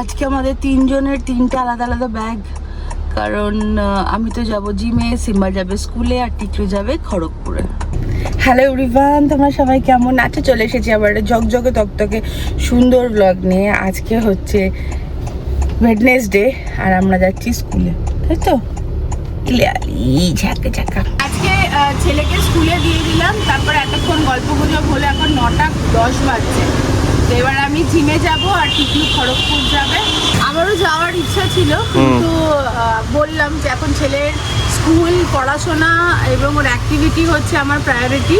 আজকে আমাদের তিনজনের তিনটে আলাদা আলাদা ব্যাগ কারণ আমি তো যাব জিমে সিম্বা যাবে স্কুলে আর টিকলু যাবে খড়গপুরে। হ্যালো এভরিওয়ান তোমরা সবাই কেমন আছো? চলে এসেছি আবার ঝকঝকে তকতকে সুন্দর ব্লগ নিয়ে। আজকে হচ্ছে ওয়েডনেসডে আর আমরা যাচ্ছি স্কুলে তাই তো? ঝাঁকা ঝাঁকা। আজকে ছেলেকে স্কুলে দিয়ে দিলাম, তারপর এতক্ষণ গল্প গুজব হলে, এখন নটা দশ বাজছে। তো এবার আমি জিমে যাব আর টিকলু খড়গপুর যাবে। আমারও যাওয়ার ইচ্ছা ছিল কিন্তু বললাম যে এখন ছেলের স্কুল পড়াশোনা এবং ওর অ্যাক্টিভিটি হচ্ছে আমার প্রায়োরিটি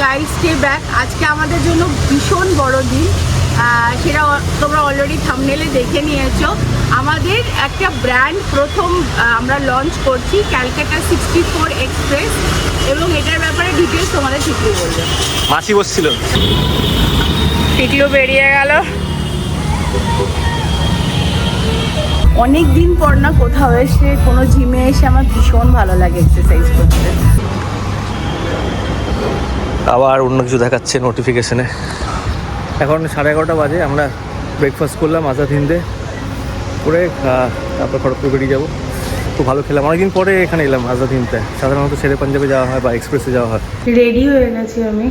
তাই স্টে ব্যাক আজকে আমাদের জন্য ভীষণ বড় দিন। সেটা তোমরা অলরেডি থামনেলে দেখে নিয়েছো। আমাদের একটা ব্র্যান্ড প্রথম আমরা লঞ্চ করছি ক্যালকাটা সিক্সটি ফোর এক্সপ্রেস এবং এটার ব্যাপারে ডিটেলস তোমাদের ঠিকই বলবে। মাসি বসছিল। টিকলু বেরিয়ে গেল। অনেক দিন পর না কোথাও এসে কোনো জিমে এসে আমার ভীষণ ভালো লাগে এক্সারসাইজ করতে। আবার অন্য কিছু দেখাচ্ছে নোটিফিকেশনে এখন সাড়ে এগারোটা বাজে আমরা ব্রেকফাস্ট করলাম আজা তিনটে করে তারপর খড়গপুর বেরিয়ে যাব। খুব ভালো খেলাম। অনেকদিন পরে এখানে এলাম আজা তিনটে সাধারণত ছেড়ে পাঞ্জাবে যাওয়া হয় বা এক্সপ্রেসে যাওয়া হয়। রেডি হয়ে গেছি আমি।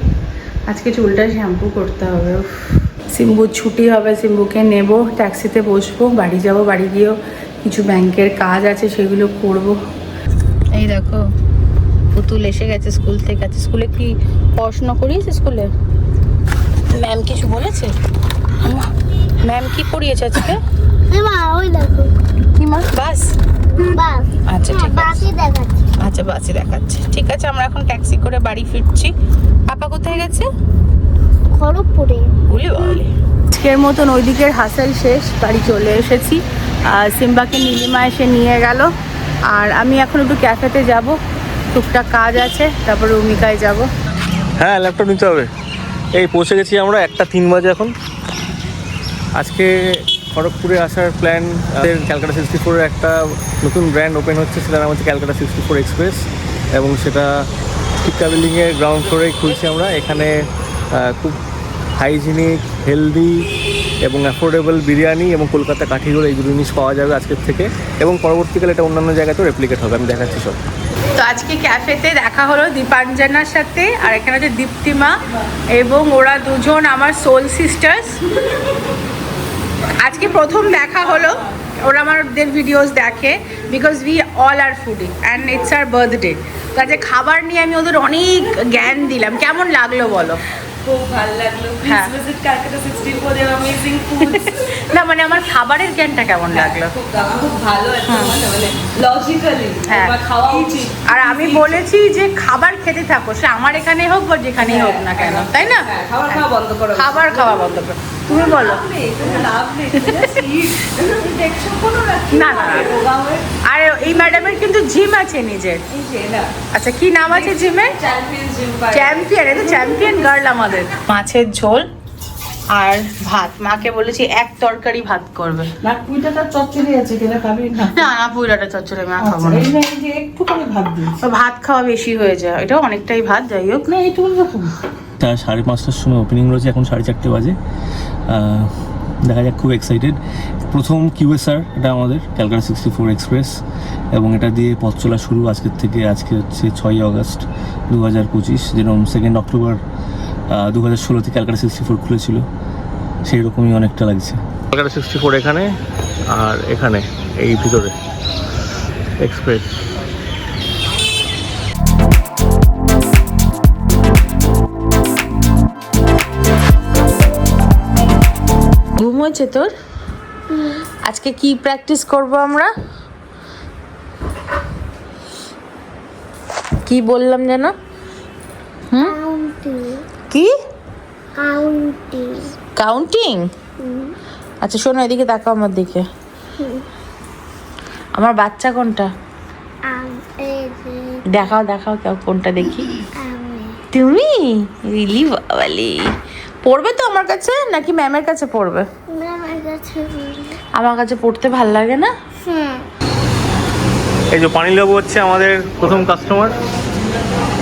আজকে চুলটা শ্যাম্পু করতে হবে। সিম্বুর ছুটি হবে সিম্বুকে নেব ট্যাক্সিতে বসবো বাড়ি যাব বাড়ি গিয়েও কিছু ব্যাংকের কাজ আছে সেগুলো করব। এই দেখো পুতুল এসে গেছে স্কুল থেকে। আছে স্কুলে কি পড়াশোনা করিয়েছে স্কুলে? ম্যাম কিছু বলেছে? ম্যাম কি পড়িয়েছে আজকে? মা ওই দেখো। কি মা? বাস? বাস। আচ্ছা ঠিক আছে। দেখাচ্ছি। আচ্ছা বাসে দেখাচ্ছে। ঠিক আছে আমরা এখন ট্যাক্সি করে বাড়ি ফিরছি। পাপা কোথায় গেছে? খড়গপুরে। বলি বলি আজকের মতন ওইদিকের হাসেল শেষ বাড়ি চলে এসেছি। আর সিম্বাকে নীলিমা এসে নিয়ে গেল। আর আমি এখন একটু ক্যাফেতে যাব। টুকটাক কাজ আছে তারপর রুমিকায় যাব। হ্যাঁ ল্যাপটপ নিতে হবে। এই পৌঁছে গেছি আমরা একটা তিন বাজে এখন। আজকে খড়গপুরে আসার প্ল্যান ক্যালকাটা সিক্সটি ফোরের একটা নতুন ব্র্যান্ড ওপেন হচ্ছে, সেটার নাম হচ্ছে ক্যালকাটা সিক্সটি ফোর এক্সপ্রেস এবং সেটা টিক্কা বিল্ডিংয়ের গ্রাউন্ড ফ্লোরে খুলছি আমরা। এখানে খুব হাইজিনিক হেলদি এবং অ্যাফোর্ডেবল বিরিয়ানি এবং কলকাতা কাঠিগুলো এই জিনিস পাওয়া যাবে আজকের থেকে এবং পরবর্তীকালে এটা অন্যান্য জায়গাতেও রেপ্লিকেট হবে, আমি দেখাচ্ছি সব। তো আজকে ক্যাফেতে দেখা হলো দীপাঞ্জনার সাথে আর এখানে হচ্ছে দীপ্তিমা এবং ওরা দুজন আমার সোল সিস্টার্স আজকে প্রথম দেখা হলো। ওরা আমাদের ভিডিওস দেখে because we all are foodie and it's our birthday তো আজকে খাবার নিয়ে আমি ওদের অনেক জ্ঞান দিলাম। কেমন লাগল বলো? খুব ভালো লাগল। হ্যাঁ। না মানে আমার খাবারের জ্ঞানটা কেমন লাগল? খুব ভালো মানে মানে লজিক্যালি হ্যাঁ। খাওয়া উচিত। আর আমি বলেছি যে খাবার খেতে থাকো সে আমার এখানে হোক বা যেখানেই হোক না কেন তাই না? হ্যাঁ, খাবার খাওয়া বন্ধ করো। খাবার খাওয়া বন্ধ করো। তুমি বলো। না না, আর এই ম্যাডামের কিন্তু জিম আছে নিজের। এই যে না। আচ্ছা কি নাম আছে জিমের চ্যাম্পিয়ন চ্যাম্পিয়ন এটা চ্যাম্পিয়ন গার্ল আমাদের। মাছের ঝোল আর ভাত। মাকে বলেছি এক তরকারি ভাত করবে। না কুইটাটা চচ্চড়ি আছে কিনা খাবি না? না না পুইলাটা চচ্চড়ি মা খাব আচ্ছা, না এই যে একটু করে ভাত ভাত খাওয়া বেশি হয়ে যায়। এটাও অনেকটাই ভাত যাই হোক। না এইটুকু তা সাড়ে পাঁচটার সময় ওপেনিং রয়েছে, এখন সাড়ে চারটে বাজে। দেখা যাক, খুব এক্সাইটেড প্রথম কিউএসআর এটা আমাদের ক্যালকাটা সিক্সটি ফোর এক্সপ্রেস এবং এটা দিয়ে পথ চলা শুরু আজকের থেকে, আজকে হচ্ছে ছয়ই আগস্ট দু হাজার পঁচিশ, যেরকম সেকেন্ড অক্টোবর দু হাজার ষোলোতে ক্যালকাটা সিক্সটি ফোর খুলেছিল। সেই রকমই অনেকটা লাগছে। ক্যালকাটা সিক্সটি ফোর এখানে আর এখানে, এই ভিতরে। এক্সপ্রেস ঘুম হয়েছে তোর? আজকে কি প্র্যাকটিস করব আমরা? কি বললাম যেন? কি? কাউন্টিং আচ্ছা শোনো এদিকে তাকাও আমার দিকে। আমার বাচ্চা কোনটা? দেখাও দেখাও কেউ কোনটা দেখি। তুমি? রিলি বাবালি। পড়বে তো আমার কাছে? নাকি ম্যামের কাছে পড়বে? আমার কাছে বলি। আমার কাছে পড়তে ভালো লাগে না? এই যে পানিলেবু হচ্ছে আমাদের প্রথম customer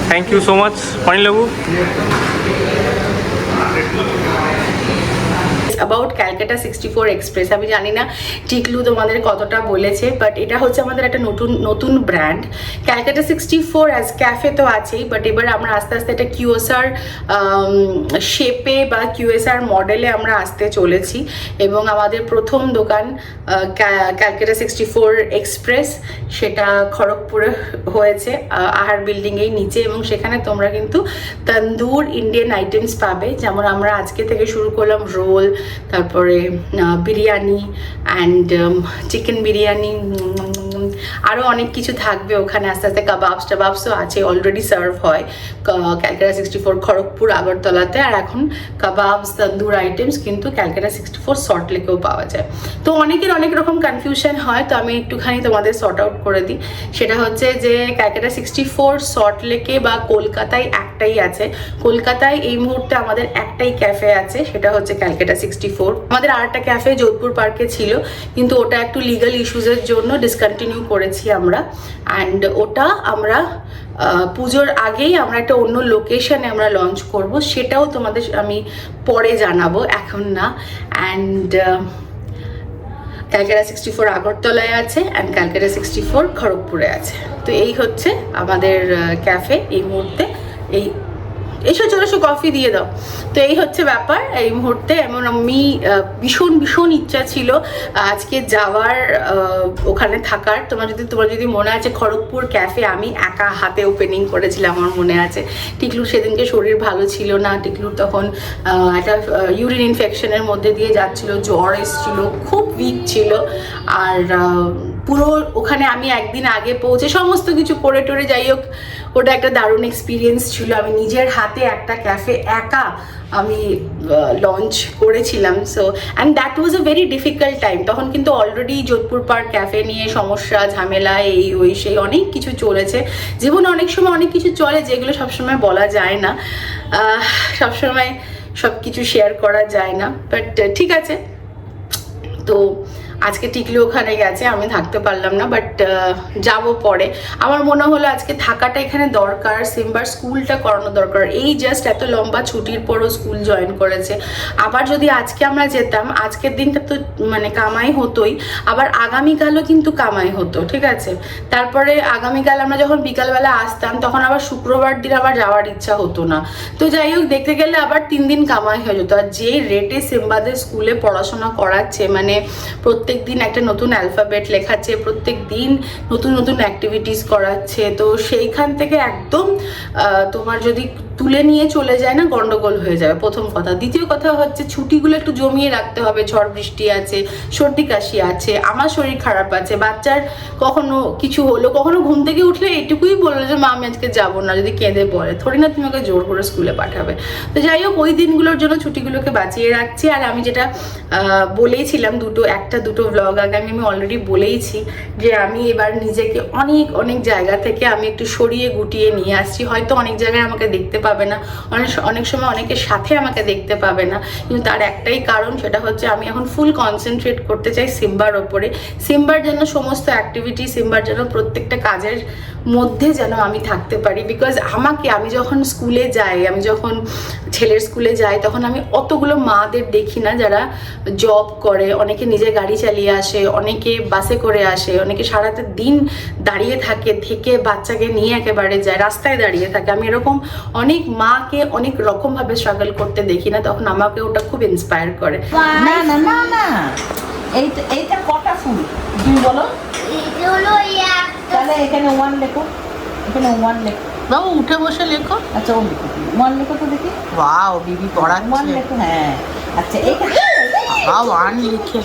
thank you so much পানিলেবু। About Calcutta sixty four express আমি জানি না টিকলু তোমাদের কতটা বলেছে বাট এটা হচ্ছে আমাদের একটা নতুন নতুন brand Calcutta sixty four as cafe তো আছেই বাট এবার আমরা আস্তে আস্তে একটা কিউএসআর শেপে বা কিউএসআর মডেলে আমরা আসতে চলেছি। এবং আমাদের প্রথম দোকান ক্যালকাটা সিক্সটি ফোর এক্সপ্রেস সেটা খড়গপুরে হয়েছে আহ, আহার বিল্ডিংয়েই নিচে। এবং সেখানে তোমরা কিন্তু তন্দুর ইন্ডিয়ান আইটেমস পাবে। যেমন আমরা আজকে থেকে শুরু করলাম রোল তারপরে বিরিয়ানি অ্যান্ড চিকেন বিরিয়ানি আরও অনেক কিছু থাকবে ওখানে আস্তে আস্তে, কাবাবস টাবাবসও আছে অলরেডি সার্ভ হয় ক্যালকাটা সিক্সটি ফোর খড়গপুর, আগরতলাতে, আর এখন কাবাবস, তন্দুর আইটেমস কিন্তু ক্যালকাটা সিক্সটি ফোর সল্ট লেকেও পাওয়া যায়। তো অনেকের অনেক রকম কনফিউশন হয়, তো আমি একটুখানি তোমাদের সর্ট আউট করে দিই। সেটা হচ্ছে যে ক্যালকাটা সিক্সটি ফোর সল্ট লেকে বা কলকাতায় একটাই আছে। কলকাতায় এই মুহূর্তে আমাদের একটাই ক্যাফে আছে, সেটা হচ্ছে ক্যালকাটা সিক্সটি ফোর আমাদের আর একটা ক্যাফে যোধপুর পার্কে ছিল, কিন্তু ওটা একটু লিগাল ইস্যুজের জন্য ডিসকন্টিনিউ করেছি আমরা। অ্যান্ড ওটা আমরা পুজোর আগেই আমরা একটা অন্য লোকেশানে আমরা লঞ্চ করব। সেটাও তোমাদের আমি পরে জানাব, এখন না। অ্যান্ড ক্যালকাটা সিক্সটি ফোর আগরতলায় আছে অ্যান্ড ক্যালকাটা সিক্সটি ফোর খড়গপুরে আছে। তো এই হচ্ছে আমাদের ক্যাফে এই মুহূর্তে। এই এসো, চলো এসো কফি দিয়ে দাও। তো এই হচ্ছে ব্যাপার, এই মুহূর্তে এমন আমি ভীষণ ভীষণ ইচ্ছা ছিল আজকে যাওয়ার ওখানে থাকার। তোমার যদি তোমার যদি মনে আছে খড়গপুর ক্যাফে আমি একা হাতে ওপেনিং করেছিলাম, আমার মনে আছে। টিকলুর সেদিনকে শরীর ভালো ছিল না। টিকলুর তখন একটা ইউরিন ইনফেকশনের মধ্যে দিয়ে যাচ্ছিল, জ্বর এসেছিল, খুব উইক ছিল। আর পুরো ওখানে আমি একদিন আগে পৌঁছে সমস্ত কিছু করে টোরে যাই হোক, ওটা একটা দারুণ এক্সপিরিয়েন্স ছিল। আমি নিজের হাতে একটা ক্যাফে একা আমি লঞ্চ করেছিলাম। So and that was a very difficult time তখন কিন্তু অলরেডি যোধপুর পার্ক ক্যাফে নিয়ে সমস্যা, ঝামেলা, এই, ওই, সেই অনেক কিছু চলেছে। জীবনে অনেক সময় অনেক কিছু চলে যেগুলো সবসময় বলা যায় না। সবসময় সব কিছু শেয়ার করা যায় না। বাট ঠিক আছে। তো আজকে টিকলি ওখানে গেছে, আমি থাকতে পারলাম না বাট যাব পরে। আমার মনে হলো আজকে থাকাটা এখানে দরকার, সিম্বার স্কুলটা করানো দরকার। এই জাস্ট এত লম্বা ছুটির পরও স্কুল জয়েন করেছে। আবার যদি আজকে আমরা যেতাম, আজকের দিনটা তো মানে কামাই হতোই। আবার আগামীকালও কিন্তু কামাই হতো, ঠিক আছে? তারপরে আগামীকাল আমরা যখন বিকালবেলা আসতাম, তখন আবার শুক্রবার দিন আবার যাওয়ার ইচ্ছা হতো না। তো যাই হোক, দেখতে গেলে আবার তিন দিন কামাই হয়ে যেত। আর যে রেটে সিম্বাদের স্কুলে পড়াশোনা করাচ্ছে মানে প্রত্যেক দিন একটা নতুন অ্যালফাবেট লেখাচ্ছে, প্রত্যেক দিন নতুন নতুন অ্যাক্টিভিটিস করাচ্ছে। তো সেইখান থেকে একদম তোমার যদি তুলে নিয়ে চলে যায় না, গন্ডগোল হয়ে যাবে, প্রথম কথা। দ্বিতীয় কথা হচ্ছে, ছুটিগুলো একটু জমিয়ে রাখতে হবে, ঝড় বৃষ্টি আছে, সর্দি কাশি আছে, আমার শরীর খারাপ আছে, বাচ্চার কখনো কিছু হলো, কখনো ঘুম থেকে উঠলে এটুকুই বলল যে, মা, আমি আজকে যাব না, যদি কেঁদে বলে থোড়ি না তুমি ওকে জোর করে স্কুলে পাঠাবে। তো যাই হোক, ওই দিনগুলোর জন্য ছুটিগুলোকে বাঁচিয়ে রাখছি। আর আমি যেটা বলেইছিলাম দুটো, একটা, দুটো ব্লগ আগে, আমি আমি অলরেডি বলেইছি যে, আমি এবার নিজেকে অনেক অনেক জায়গা থেকে আমি একটু সরিয়ে গুটিয়ে নিয়ে আসছি। হয়তো অনেক জায়গায় আমাকে দেখতে পাবে। না। অনেক অনেক সময় অনেকের সাথে আমাকে দেখতে পাবে না। কিন্তু তার একটাই কারণ, সেটা হচ্ছে আমি এখন ফুল কনসেন্ট্রেট করতে চাই সিম্বার ওপরে। সিম্বার যেন সমস্ত অ্যাক্টিভিটি সিম্বার যেন প্রত্যেকটা কাজের মধ্যে যেন আমি থাকতে পারি বিকজ আমাকে, আমি যখন স্কুলে যাই, আমি যখন ছেলের স্কুলে যাই, তখন আমি অতগুলো মাদের দেখি না যারা জব করে, অনেকে নিজে গাড়ি চালিয়ে আসে, অনেকে বাসে করে আসে, অনেকে সারাটা দিন দাঁড়িয়ে থাকে, থেকে বাচ্চাকে নিয়ে একেবারে যায়, রাস্তায় দাঁড়িয়ে থাকে। আমি এরকম অনেক মাকে অনেক রকমভাবে স্ট্রাগল করতে দেখি না, তখন আমাকে ওটা খুব ইন্সপায়ার করে। না না না না এইটা এইটা কটা ফুল? তুমি বলো এটা হলো এই একটা তাহলে এখানে ওয়ান লেখো। এখানে ওয়ান লেখো। বাবু উঠে বসে লেখো। আচ্ছা ও লেখো। ওয়ান লেখো তো দেখি। ওয়াও বিবি ওয়ান লেখো হ্যাঁ। আচ্ছা এইখানে বাবা ওয়ান লিখে।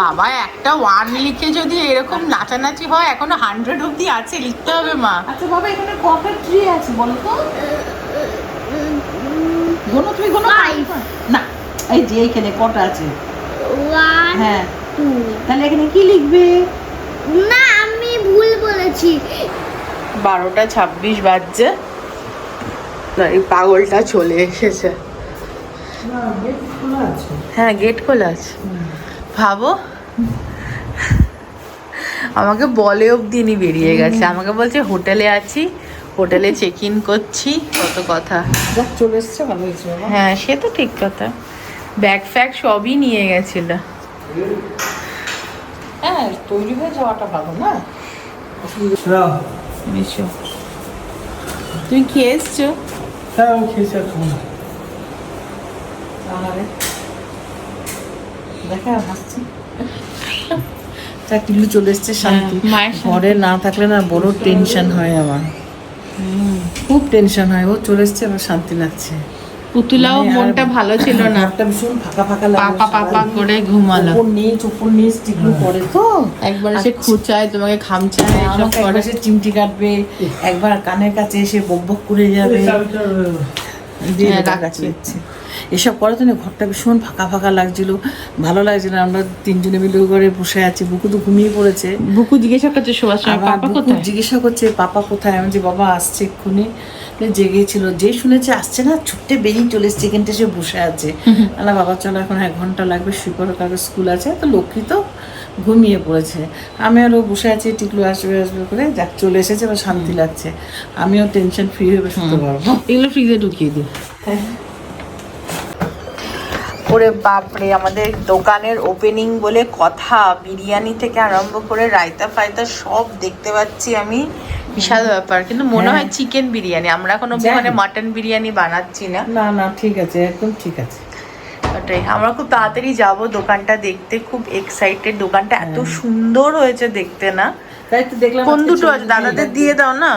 বাবা একটা ওয়ান লিখে যদি এরকম নাচানাচি হয় এখনও হান্ড্রেড অব্দি আছে লিখতে হবে মা। আচ্ছা বাবা এখানে কটা ট্রি আছে বলো তো। গোনো তুমি গোনো. না এই যে এইখানে কটা আছে? ওয়ান হ্যাঁ। তাহলে এখানে কি লিখবে? না বারোটা ছাব্বিশ বাজছে। এই পাগলটা চলে এসেছে। গেট খোলা আছে। হ্যাঁ গেট খোলা আছে। ভাবো। আমাকে বলে অবধি নি বেরিয়ে গেছে। আমাকে বলছে হোটেলে আছি হোটেলে চেক ইন করছি কত কথা। চলে এসছে হ্যাঁ সে তো ঠিক কথা। ব্যাগ ফ্যাগ সবই নিয়ে গেছিল। হ্যাঁ তৈরি হয়ে যাওয়াটা ভালো না? এসো তুমি কি এসছো? হ্যাঁ আমি খেয়েছি আর খাব না। তাহলে দেখা হাসছি তা টিলু চলে এসছে শান্তি। হ্যাঁ, মায়ের শান্তি। ঘরে না থাকলে না বড় টেনশন হয় আমার। খুব টেনশন হয় ও চলে এসছে আমার শান্তি লাগছে। পুতুলাও মানে মনটা ভালো ছিল না। একটা ভীষণ ফাঁকা ফাঁকা লাগে পাপা পাপা করে ঘুমালো। উপর নিচ উপর নিচ টিকলু করে তো। একবার সে খুঁচায় তোমাকে খামচায় এসব আমাকে একবার করে। সে চিমটি কাটবে একবার কানের কাছে এসে বক বক করে যাবে। দিয়ে হ্যাঁ, রাখছি। এসব করার জন্য ঘরটা ভীষণ ফাঁকা ফাঁকা লাগছিল ভালো লাগছিল আমরা তিনজনে মিলে ঘরে বসে আছি বুকু তো ঘুমিয়ে পড়েছে। বুকু জিজ্ঞাসা করছে বুকু জিজ্ঞাসা করছে পাপা কোথায়? আমি যে বাবা আসছে এক্ষুনি। জেগেছিল যে শুনেছে আসছে না ছুটতে বেরিয়ে চলে এসছে এখানটা সে বসে আছে। আলা বাবা চলো এখন এক ঘণ্টা লাগবে পড়ো কারও স্কুল আছে। তো লক্ষ্মী তো ঘুমিয়ে পড়েছে। আমি আরও বসে আছি টিকলু আসবে আসবে করে যাক চলে এসেছে এবার শান্তি লাগছে। আমিও টেনশন ফ্রি হয়ে শুতে পারব। এগুলো ফ্রিজে ঢুকিয়ে দিই ওরে বাপরে আমাদের দোকানের ওপেনিং বলে কথা বিরিয়ানি থেকে আরম্ভ করে রায়তা ফায়তা সব দেখতে পাচ্ছি আমি। বিশাল ব্যাপার কিন্তু মনে হয়। চিকেন বিরিয়ানি আমরা কোনো জানি। মানে মাটন বিরিয়ানি বানাচ্ছি না। না না ঠিক আছে একদম ঠিক আছে। ওটাই আমরা খুব তাড়াতাড়ি যাব দোকানটা দেখতে খুব এক্সাইটেড দোকানটা এত সুন্দর হয়েছে দেখতে না। তাই তো দেখলাম কোন দুটো আছে? দাদাদের দিয়ে দাও না।